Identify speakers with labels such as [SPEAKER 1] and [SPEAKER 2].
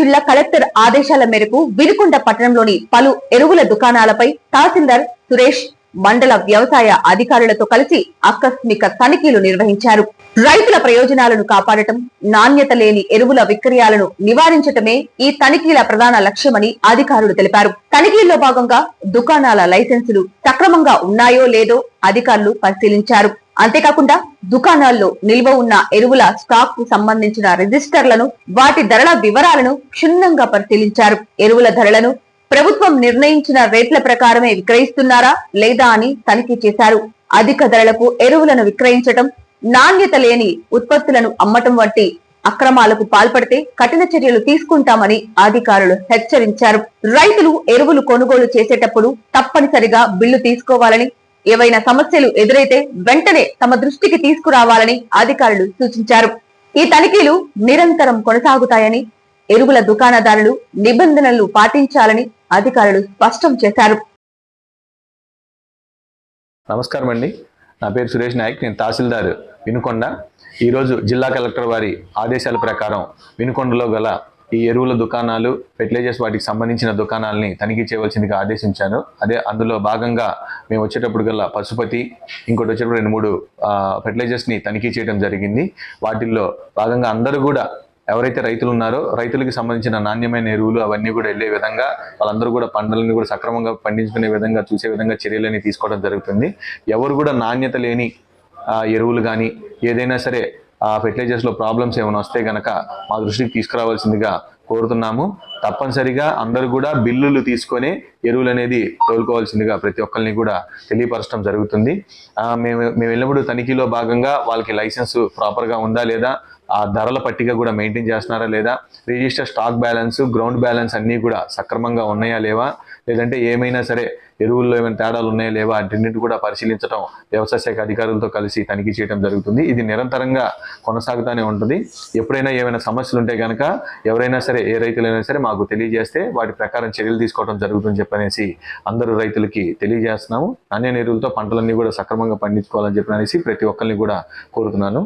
[SPEAKER 1] జిల్లా కలెక్టర్ ఆదేశాల మేరకు వినుకొండ పట్టణంలోని పలు ఎరువుల దుకాణాలపై తహసీల్దార్ సురేష్ మండల వ్యవసాయ అధికారులతో కలిసి ఆకస్మిక తనిఖీలు నిర్వహించారు. రైతుల ప్రయోజనాలను కాపాడటం నాణ్యత లేని ఎరువుల విక్రయాలను నివారించటమే ఈ తనిఖీల ప్రధాన లక్ష్యమని అధికారులు తెలిపారు. తనిఖీల్లో భాగంగా దుకాణాల లైసెన్సులు సక్రమంగా ఉన్నాయో లేదో అధికారులు పరిశీలించారు. అంతేకాకుండా దుకాణాల్లో నిల్వ ఉన్న ఎరువుల స్టాక్కు సంబంధించిన రిజిస్టర్లను వాటి ధరల వివరాలను క్షుణ్ణంగా పరిశీలించారు. ఎరువుల ధరలను ప్రభుత్వం నిర్ణయించిన రేట్ల ప్రకారమే విక్రయిస్తున్నారా లేదా అని తనిఖీ చేశారు. అధిక ధరలకు ఎరువులను విక్రయించటం నాణ్యత లేని ఉత్పత్తులను అమ్మటం వంటి అక్రమాలకు పాల్పడితే కఠిన చర్యలు తీసుకుంటామని అధికారులు హెచ్చరించారు. రైతులు ఎరువులు కొనుగోలు చేసేటప్పుడు తప్పనిసరిగా బిల్లు తీసుకోవాలని ఏవైనా సమస్యలు ఎదురైతే వెంటనే తమ దృష్టికి తీసుకురావాలని అధికారులు సూచించారు. ఈ తనిఖీలు నిరంతరం కొనసాగుతాయని ఎరువుల దుకాణదారులు నిబంధనలు పాటించాలని అధికారులు స్పష్టం చేశారు.
[SPEAKER 2] నమస్కారం అండి. నా పేరు సురేష్ నాయక్ నేను తహసీల్దార్ వినుకొండ. ఈరోజు జిల్లా కలెక్టర్ వారి ఆదేశాల ప్రకారం వినుకొండలో గల ఈ ఎరువుల దుకాణాలు ఫెర్టిలైజర్స్ వాటికి సంబంధించిన దుకాణాలని తనిఖీ చేయవలసిందిగా ఆదేశించాను. అదే అందులో భాగంగా మేము వచ్చేటప్పుడు గల పశుపతి ఇంకోటి వచ్చేటప్పుడు రెండు మూడు ఫెర్టిలైజర్స్ని తనిఖీ చేయడం జరిగింది. వాటిల్లో భాగంగా అందరూ కూడా ఎవరైతే రైతులు ఉన్నారో రైతులకు సంబంధించిన నాణ్యమైన ఎరువులు అవన్నీ కూడా వెళ్ళే విధంగా వాళ్ళందరూ కూడా పంటలను కూడా సక్రమంగా పండించుకునే విధంగా చూసే విధంగా చర్యలని తీసుకోవడం జరుగుతుంది. ఎవరు కూడా నాణ్యత లేని ఎరువులు కానీ ఏదైనా సరే ఆ ఫెర్టిలైజర్స్లో ప్రాబ్లమ్స్ ఏమైనా వస్తే గనక మా దృష్టికి తీసుకురావాల్సిందిగా కోరుతున్నాము. తప్పనిసరిగా అందరూ కూడా బిల్లులు తీసుకొని ఎరువులు అనేది తోలుకోవాల్సిందిగా ప్రతి ఒక్కరిని కూడా తెలియపరచడం జరుగుతుంది. మేము మేము వెళ్ళినప్పుడు తనిఖీలో భాగంగా వాళ్ళకి లైసెన్స్ ప్రాపర్గా ఉందా లేదా ఆ ధరల పట్టిక కూడా మెయింటైన్ చేస్తున్నారా లేదా register stock balance ground balance అన్నీ కూడా సక్రమంగా ఉన్నాయా లేవా లేదంటే ఏమైనా సరే ఎరువుల్లో ఏమైనా తేడాలు ఉన్నాయా లేవా అన్నింటి కూడా పరిశీలించడం వ్యవసాయ శాఖ అధికారులతో కలిసి తనిఖీ చేయడం జరుగుతుంది. ఇది నిరంతరంగా కొనసాగుతూనే ఉంటుంది. ఎప్పుడైనా ఏమైనా సమస్యలు ఉంటే కనుక ఎవరైనా సరే ఏ రైతులైనా సరే మాకు తెలియజేస్తే వాటి ప్రకారం చర్యలు తీసుకోవడం జరుగుతుంది చెప్పనేసి అందరూ రైతులకి తెలియజేస్తున్నాము. నాణ్యమైన ఎరువులతో పంటలన్నీ కూడా సక్రమంగా పండించుకోవాలని చెప్పనేసి ప్రతి ఒక్కరిని కూడా కోరుతున్నాను.